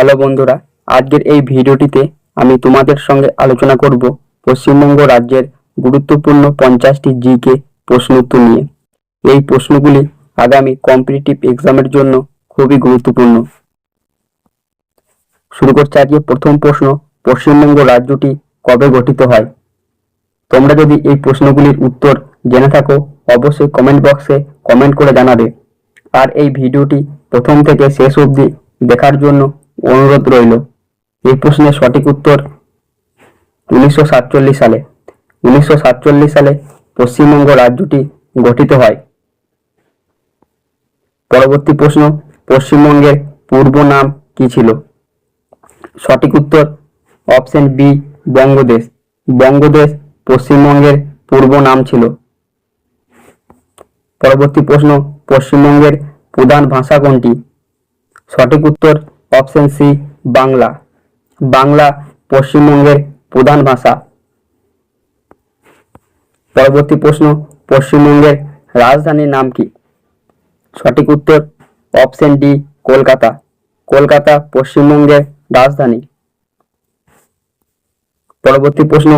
Hello বন্ধুরা, আজকের এই ভিডিওটিতে আমি তোমাদের সঙ্গে আলোচনা করব পশ্চিমবঙ্গ রাজ্যের গুরুত্বপূর্ণ পঞ্চাশটি জিকে প্রশ্ন উত্তর নিয়ে। এই প্রশ্নগুলি আগামী কম্পিটিটিভ এক্সামের জন্য খুবই গুরুত্বপূর্ণ। শুরু করছে আজকে প্রথম প্রশ্ন, পশ্চিমবঙ্গ রাজ্যটি কবে গঠিত হয়? তোমরা যদি এই প্রশ্নগুলির উত্তর জেনে থাকো, অবশ্যই কমেন্ট বক্সে কমেন্ট করে জানাবে। আর এই ভিডিওটি প্রথম থেকে শেষ অবধি দেখার জন্য অনুরোধ রইল, এই প্রশ্নের সঠিক উত্তর উনিশশো সাতচল্লিশ সালে, উনিশশো সাতচল্লিশ সালে পশ্চিমবঙ্গ রাজ্যটি গঠিত হয়। পরবর্তী প্রশ্ন, পশ্চিমবঙ্গের পূর্ব নাম কি ছিল? সঠিক উত্তর, অপশন বি, বঙ্গদেশ। বঙ্গদেশ পশ্চিমবঙ্গের পূর্ব নাম ছিল। পরবর্তী প্রশ্ন, পশ্চিমবঙ্গের প্রধান ভাষা কোনটি? সঠিক উত্তর অপশন সি, বাংলা। বাংলা পশ্চিমবঙ্গের প্রধান ভাষা। পরবর্তী প্রশ্ন, পশ্চিমবঙ্গের রাজধানীর নাম কি? সঠিক উত্তর, অপশন ডি, কলকাতা। কলকাতা পশ্চিমবঙ্গের রাজধানী। পরবর্তী প্রশ্ন,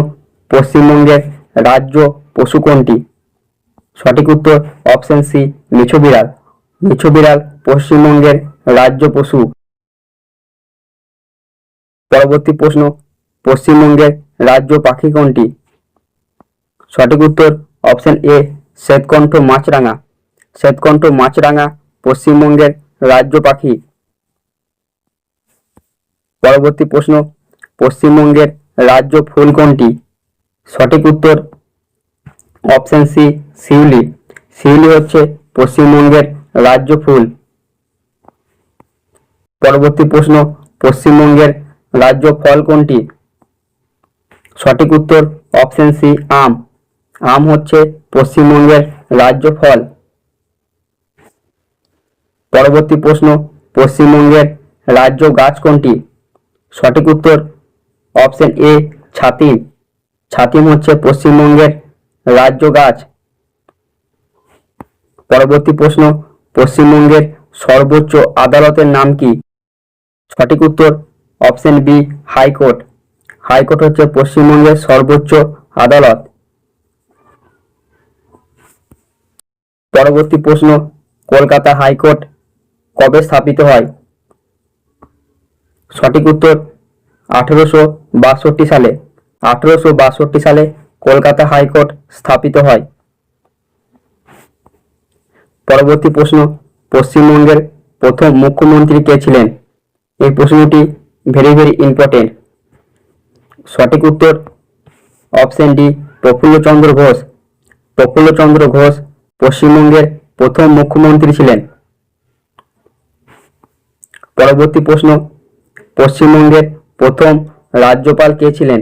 পশ্চিমবঙ্গের রাজ্য পশু কোনটি? সঠিক উত্তর, অপশন সি, মিছো বিড়াল। মিছো বিড়াল পশ্চিমবঙ্গের রাজ্য পশু। পরবর্তী প্রশ্ন, পশ্চিমবঙ্গের রাজ্য পাখি কোনটি? সঠিক উত্তর অপশন এ শ্বেতকণ্ঠ মাছরাঙা। শ্বেতকণ্ঠ মাছরাঙা পশ্চিমবঙ্গের রাজ্য পাখি। পরবর্তী প্রশ্ন, পশ্চিমবঙ্গের রাজ্য ফুল কোনটি? সঠিক উত্তর অপশন সি শিউলি। শিউলি হচ্ছে পশ্চিমবঙ্গের রাজ্য ফুল। পরবর্তী প্রশ্ন, পশ্চিমবঙ্গের রাজ্য ফল কোনটি? সঠিক উত্তর অপশন সি আম। আম হচ্ছে পশ্চিমবঙ্গের রাজ্য ফল। পরবর্তী প্রশ্ন, পশ্চিমবঙ্গের রাজ্য গাছ কোনটি? সঠিক উত্তর অপশন এ ছাতিম। ছাতিম হচ্ছে পশ্চিমবঙ্গের রাজ্য গাছ। পরবর্তী প্রশ্ন, পশ্চিমবঙ্গের সর্বোচ্চ আদালতের নাম কি? সঠিক উত্তর অপশন বি, হাইকোর্ট। হাইকোর্ট হচ্ছে পশ্চিমবঙ্গের সর্বোচ্চ আদালত। পরবর্তী প্রশ্ন, কলকাতা হাইকোর্ট কবে স্থাপিত হয়? সঠিক উত্তর, আঠেরোশো বাষট্টি সালে। আঠেরোশো বাষট্টি সালে কলকাতা হাইকোর্ট স্থাপিত হয়। পরবর্তী প্রশ্ন, পশ্চিমবঙ্গের প্রথম মুখ্যমন্ত্রী কে ছিলেন? এই প্রশ্নটি ভেরি ভেরি ইম্পর্টেন্ট সঠিক উত্তর অপশন ডি প্রফুল্লচন্দ্র ঘোষ। প্রফুল্লচন্দ্র ঘোষ পশ্চিমবঙ্গের প্রথম মুখ্যমন্ত্রী ছিলেন। পরবর্তী প্রশ্ন, পশ্চিমবঙ্গের প্রথম রাজ্যপাল কে ছিলেন?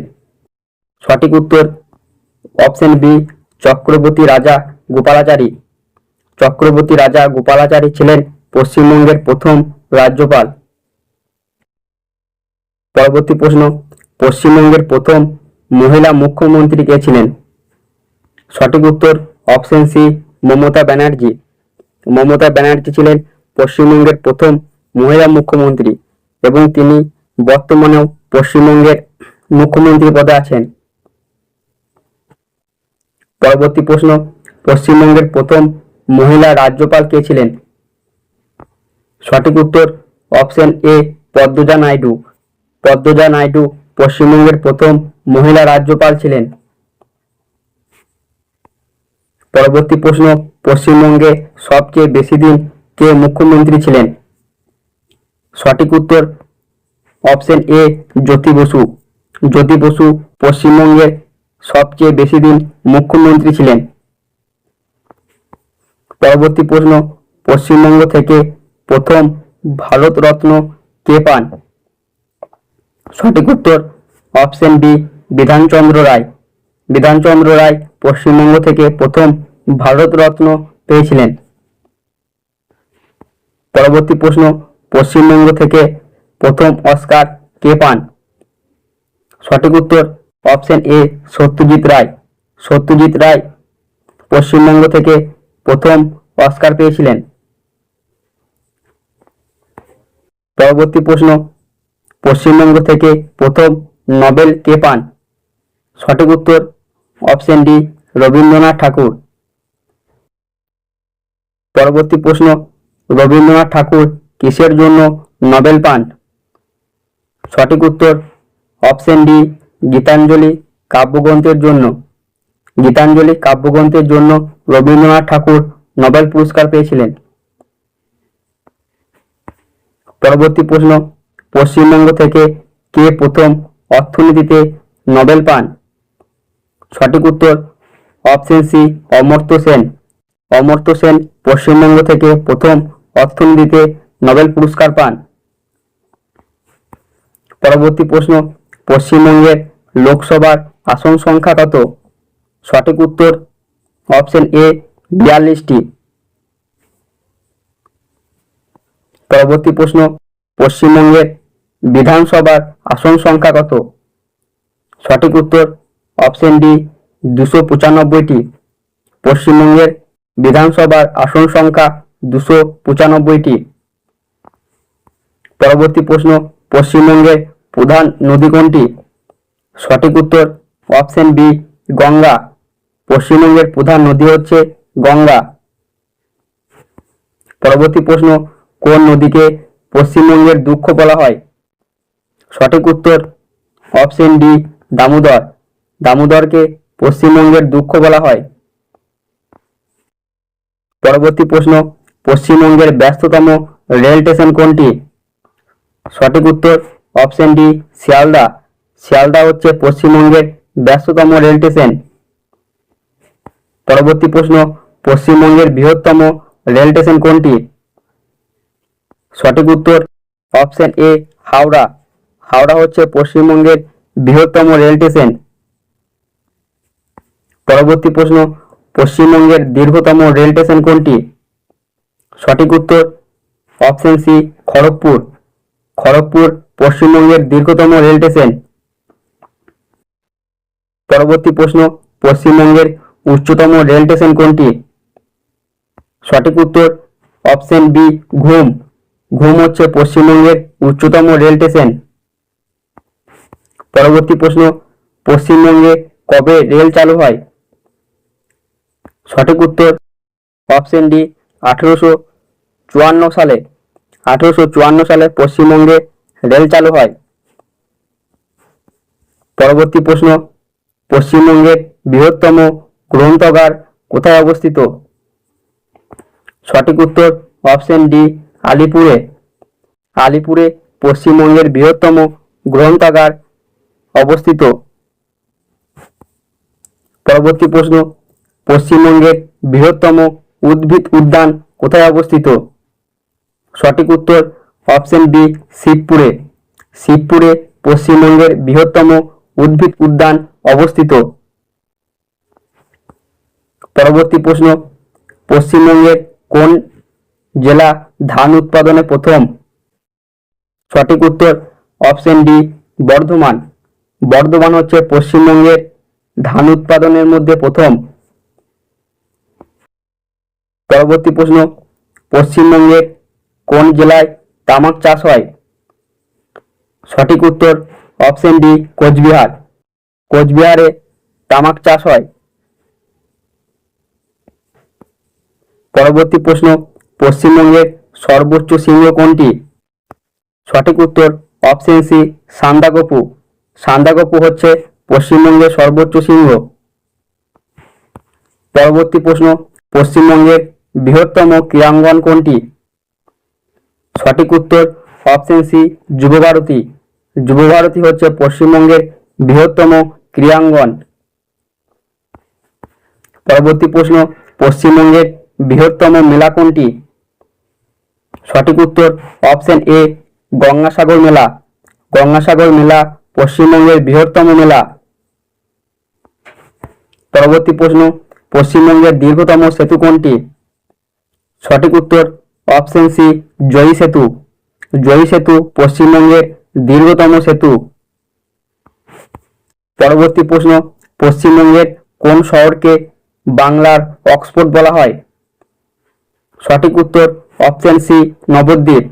সঠিক উত্তর অপশন বি চক্রবর্তী রাজা গোপালাচারী। চক্রবর্তী রাজা গোপালাচারী ছিলেন পশ্চিমবঙ্গের প্রথম রাজ্যপাল। পরবর্তী প্রশ্ন, পশ্চিমবঙ্গের প্রথম মহিলা মুখ্যমন্ত্রী কে ছিলেন? সঠিক উত্তর অপশন সি মমতা ব্যানার্জি। মমতা ব্যানার্জি ছিলেন পশ্চিমবঙ্গের প্রথম মহিলা মুখ্যমন্ত্রী এবং তিনি বর্তমানেও পশ্চিমবঙ্গের মুখ্যমন্ত্রী পদে আছেন। পরবর্তী প্রশ্ন, পশ্চিমবঙ্গের প্রথম মহিলা রাজ্যপাল কে ছিলেন? সঠিক উত্তর অপশন এ পদ্মজা নাইডু। পদ্মজা নাইডু পশ্চিমবঙ্গের প্রথম মহিলা রাজ্যপাল ছিলেন। পরবর্তী প্রশ্ন, পশ্চিমবঙ্গে সবচেয়ে বেশি দিন কে মুখ্যমন্ত্রী ছিলেন? সঠিক উত্তর, অপশন এ, জ্যোতি বসু। জ্যোতি বসু পশ্চিমবঙ্গের সবচেয়ে বেশি দিন মুখ্যমন্ত্রী ছিলেন। পরবর্তী প্রশ্ন, পশ্চিমবঙ্গ থেকে প্রথম ভারতরত্ন কে পান? সঠিক উত্তর অপশন বি বিধানচন্দ্র রায়। বিধানচন্দ্র রায় পশ্চিমবঙ্গ থেকে প্রথম ভারতরত্ন পেয়েছিলেন। পরবর্তী প্রশ্ন, পশ্চিমবঙ্গ থেকে প্রথম অস্কার কে পান? সঠিক উত্তর অপশন এ সত্যজিৎ রায়। সত্যজিৎ রায় পশ্চিমবঙ্গ থেকে প্রথম অস্কার পেয়েছিলেন। পরবর্তী প্রশ্ন পশ্চিমবঙ্গ থেকে প্রথম নোবেল কে পান? সঠিক উত্তর, অপশন ডি, রবীন্দ্রনাথ ঠাকুর। পরবর্তী প্রশ্ন, রবীন্দ্রনাথ ঠাকুর কিসের জন্য নোবেল পান? সঠিক উত্তর, অপশন ডি, গীতাঞ্জলি কাব্যগ্রন্থের জন্য। গীতাঞ্জলি কাব্যগ্রন্থের জন্য রবীন্দ্রনাথ ঠাকুর নোবেল পুরস্কার পেয়েছিলেন। পরবর্তী প্রশ্ন পশ্চিমবঙ্গ থেকে কে প্রথম অর্থনীতিতে নোবেল পান? সঠিক উত্তর, অপশন সি, অমর্ত্য সেন। অমর্ত্য সেন পশ্চিমবঙ্গ থেকে প্রথম অর্থনীতিতে নোবেল পুরস্কার পান। পরবর্তী প্রশ্ন, পশ্চিমবঙ্গের লোকসভার আসন সংখ্যা কত? সঠিক উত্তর, অপশন এ, বিয়াল্লিশটি। পরবর্তী প্রশ্ন, পশ্চিমবঙ্গের বিধানসভার আসন সংখ্যা কত? সঠিক উত্তর অপশন ডি, দুশো পঁচানব্বইটি। পশ্চিমবঙ্গের বিধানসভার আসন সংখ্যা দুশো পঁচানব্বইটি। পরবর্তী প্রশ্ন, পশ্চিমবঙ্গের প্রধান নদী কোনটি? সঠিক উত্তর অপশন বি, গঙ্গা। পশ্চিমবঙ্গের প্রধান নদী হচ্ছে গঙ্গা। পরবর্তী প্রশ্ন, কোন নদীকে পশ্চিমবঙ্গের দুঃখ বলা হয়? সঠিক উত্তর অপশন ডি, দামোদর। দামোদরকে পশ্চিমবঙ্গের দুঃখ বলা হয়। পরবর্তী প্রশ্ন, পশ্চিমবঙ্গের ব্যস্ততম রেল স্টেশন কোনটি? সঠিক উত্তর অপশন ডি, শিয়ালদা। শিয়ালদা হচ্ছে পশ্চিমবঙ্গের ব্যস্ততম রেল স্টেশন। পরবর্তী প্রশ্ন, পশ্চিমবঙ্গের বৃহত্তম রেল স্টেশন কোনটি? সঠিক উত্তর অপশন এ, হাওড়া। হাওড়া হচ্ছে পশ্চিমবঙ্গের বৃহত্তম রেল স্টেশন। পরবর্তী প্রশ্ন, পশ্চিমবঙ্গের দীর্ঘতম রেল স্টেশন কোনটি? সঠিক উত্তর, অপশন সি, খড়গপুর। খড়গপুর পশ্চিমবঙ্গের দীর্ঘতম রেল স্টেশন। পরবর্তী প্রশ্ন, পশ্চিমবঙ্গের উচ্চতম রেল স্টেশন কোনটি? সঠিক উত্তর, অপশন বি, ঘুম। ঘুম হচ্ছে পশ্চিমবঙ্গের উচ্চতম রেল স্টেশন। পরবর্তী প্রশ্ন, পশ্চিমবঙ্গে কবে রেল চালু হয়? সঠিক উত্তর, অপশন ডি, আঠেরোশো চুয়ান্ন সালে। আঠেরোশো চুয়ান্ন সালে পশ্চিমবঙ্গে রেল চালু হয়। পরবর্তী প্রশ্ন, পশ্চিমবঙ্গের বৃহত্তম গ্রন্থাগার কোথায় অবস্থিত? সঠিক উত্তর, অপশন ডি, আলিপুরে। আলিপুরে পশ্চিমবঙ্গের বৃহত্তম গ্রন্থাগার অবস্থিত। পরবর্তী প্রশ্ন, পশ্চিমবঙ্গের বৃহত্তম উদ্ভিদ উদ্যান কোথায় অবস্থিত? সঠিক উত্তর, অপশন বি শিবপুরে। শিবপুরে পশ্চিমবঙ্গের বৃহত্তম উদ্ভিদ উদ্যান অবস্থিত। পরবর্তী প্রশ্ন, পশ্চিমবঙ্গের কোন জেলা ধান উৎপাদনে প্রথম? সঠিক উত্তর, অপশন ডি, বর্ধমান। বর্ধমান হচ্ছে পশ্চিমবঙ্গের ধান উৎপাদনের মধ্যে প্রথম। পরবর্তী প্রশ্ন পশ্চিমবঙ্গের কোন জেলায় তামাক চাষ হয়? সঠিক উত্তর, অপশন ডি, কোচবিহার। কোচবিহারে তামাক চাষ হয়। পরবর্তী প্রশ্ন, পশ্চিমবঙ্গের সর্বোচ্চ সিংহ কোনটি? সঠিক উত্তর, অপশন সি, সান্দাকপু। সান্দাকপু হচ্ছে পশ্চিমবঙ্গের সর্বোচ্চ সিংহ পরবর্তী প্রশ্ন, পশ্চিমবঙ্গের বৃহত্তম ক্রীড়াঙ্গন কোনটি? সঠিক উত্তর অপশন সি, যুবভারতী। যুবভারতী হচ্ছে পশ্চিমবঙ্গের বৃহত্তম ক্রীড়াঙ্গন। পরবর্তী প্রশ্ন, পশ্চিমবঙ্গের বৃহত্তম মেলা কোনটি? সঠিক উত্তর অপশন এ, গঙ্গাসাগর মেলা। গঙ্গাসাগর মেলা পশ্চিমবঙ্গের বৃহত্তম মেলা। পরবর্তী প্রশ্ন, পশ্চিমবঙ্গের দীর্ঘতম সেতু কোনটি? সঠিক উত্তর, অপশন সি, জয়ী সেতু। জয়ী সেতু পশ্চিমবঙ্গের দীর্ঘতম সেতু। পরবর্তী প্রশ্ন, পশ্চিমবঙ্গের কোন শহরকে বাংলার অক্সফোর্ড বলা হয়? সঠিক উত্তর, অপশন সি, নবদ্বীপ।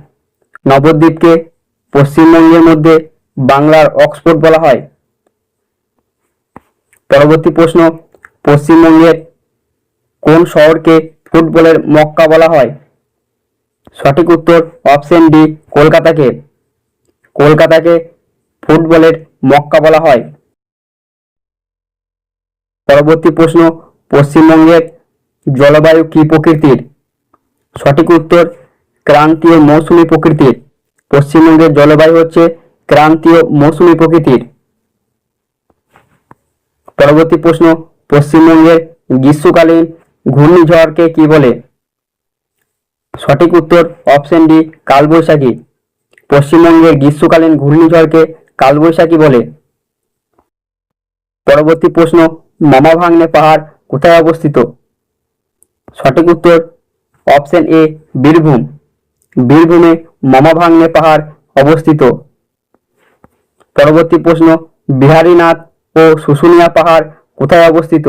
নবদ্বীপকে পশ্চিমবঙ্গের মধ্যে বাংলার অক্সফোর্ড বলা হয়। পরবর্তী প্রশ্ন, পশ্চিমবঙ্গের কোন শহরকে ফুটবলের মক্কা বলা হয়? সঠিক উত্তর, অপশন ডি, কলকাতাকে। কলকাতাকে ফুটবলের মক্কা বলা হয়। পরবর্তী প্রশ্ন, পশ্চিমবঙ্গের জলবায়ু কি প্রকৃতির? সঠিক উত্তর, ক্রান্তীয় মৌসুমী প্রকৃতির। পশ্চিমবঙ্গের জলবায়ু হচ্ছে ক্রান্তীয় মৌসুমী প্রকৃতির। পরবর্তী প্রশ্ন, পশ্চিমবঙ্গের গ্রীষ্মকালীন ঘূর্ণিঝড়কে কি বলে? সঠিক উত্তর, অপশন ডি, কালবৈশাখী। পশ্চিমবঙ্গের গ্রীষ্মকালীন ঘূর্ণিঝড়কে কালবৈশাখী বলে। পরবর্তী প্রশ্ন মামা ভাগ্নে পাহাড় কোথায় অবস্থিত? সঠিক উত্তর, অপশন এ, বীরভূম। বীরভূমে মামা ভাগ্নে পাহাড় অবস্থিত। পরবর্তী প্রশ্ন, বিহারীনাথ ও শুশুনিয়া পাহাড় কোথায় অবস্থিত?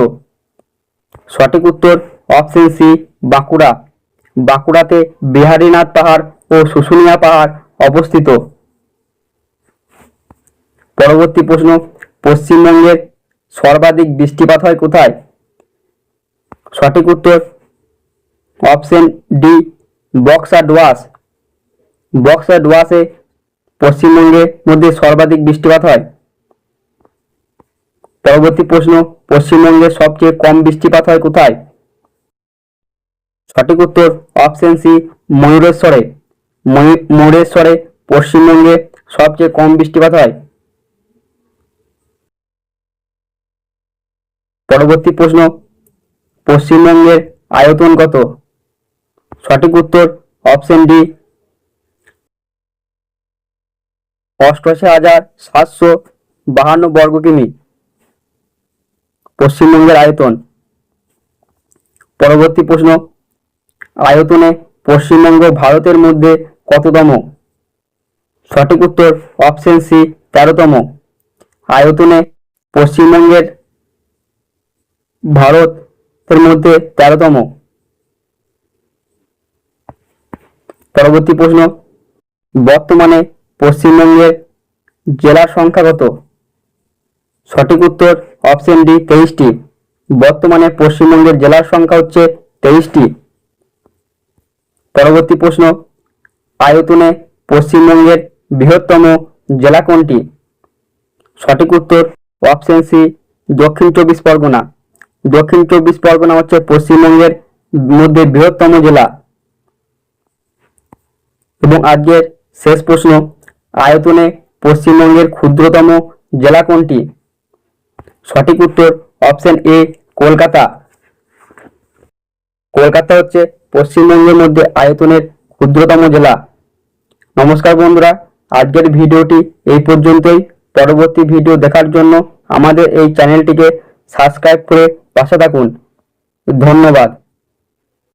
সঠিক উত্তর অপশন সি বাঁকুড়া। বাঁকুড়াতে বিহারীনাথ পাহাড় ও শুশুনিয়া পাহাড় অবস্থিত। পরবর্তী প্রশ্ন, পশ্চিমবঙ্গের সর্বাধিক বৃষ্টিপাত হয় কোথায়? সঠিক উত্তর অপশন ডি বক্সা ডোয়াস। বক্সা ডোয়াসে পশ্চিমবঙ্গের মধ্যে সর্বাধিক বৃষ্টিপাত হয়? পরবর্তী প্রশ্ন, পশ্চিমবঙ্গে সবচেয়ে কম বৃষ্টিপাত হয় কোথায়? সঠিক উত্তর, অপশন সি, ময়ূরেশ্বরে। ময়ূ- ময়ূরেশ্বরে পশ্চিমবঙ্গে সবচেয়ে কম বৃষ্টিপাত হয়। পরবর্তী প্রশ্ন, পশ্চিমবঙ্গের আয়তন কত? সঠিক উত্তর, অপশন ডি অষ্টআশি হাজার সাতশো বাহান্ন বর্গ কিমি। পশ্চিমবঙ্গের আয়তন। পরবর্তী প্রশ্ন, আয়তনে পশ্চিমবঙ্গ ভারতের মধ্যে কততম? সঠিক উত্তর অপশন সি তেরোতম। আয়তনে পশ্চিমবঙ্গের ভারতের মধ্যে তেরোতম। পরবর্তী প্রশ্ন, বর্তমানে পশ্চিমবঙ্গের জেলার সংখ্যা কত সঠিক উত্তর অপশন ডি, তেইশটি। বর্তমানে পশ্চিমবঙ্গের জেলার সংখ্যা হচ্ছে তেইশটি। পরবর্তী প্রশ্ন আয়তনে পশ্চিমবঙ্গের বৃহত্তম জেলা কোনটি? সঠিক উত্তর অপশন সি, দক্ষিণ চব্বিশ পরগনা। দক্ষিণ চব্বিশ পরগনা হচ্ছে পশ্চিমবঙ্গের মধ্যে বৃহত্তম জেলা। এবং আজকের শেষ প্রশ্ন আয়তনে পশ্চিমবঙ্গের ক্ষুদ্রতম জেলা কোনটি? সঠিক উত্তর অপশন এ, কলকাতা। কলকাতা হচ্ছে পশ্চিমবঙ্গের মধ্যে আয়তনের ক্ষুদ্রতম জেলা। নমস্কার বন্ধুরা, আজকের ভিডিওটি এই পর্যন্তই। পরবর্তী ভিডিও দেখার জন্য আমাদের এই চ্যানেলটিকে সাবস্ক্রাইব করে পাশে থাকুন। ধন্যবাদ।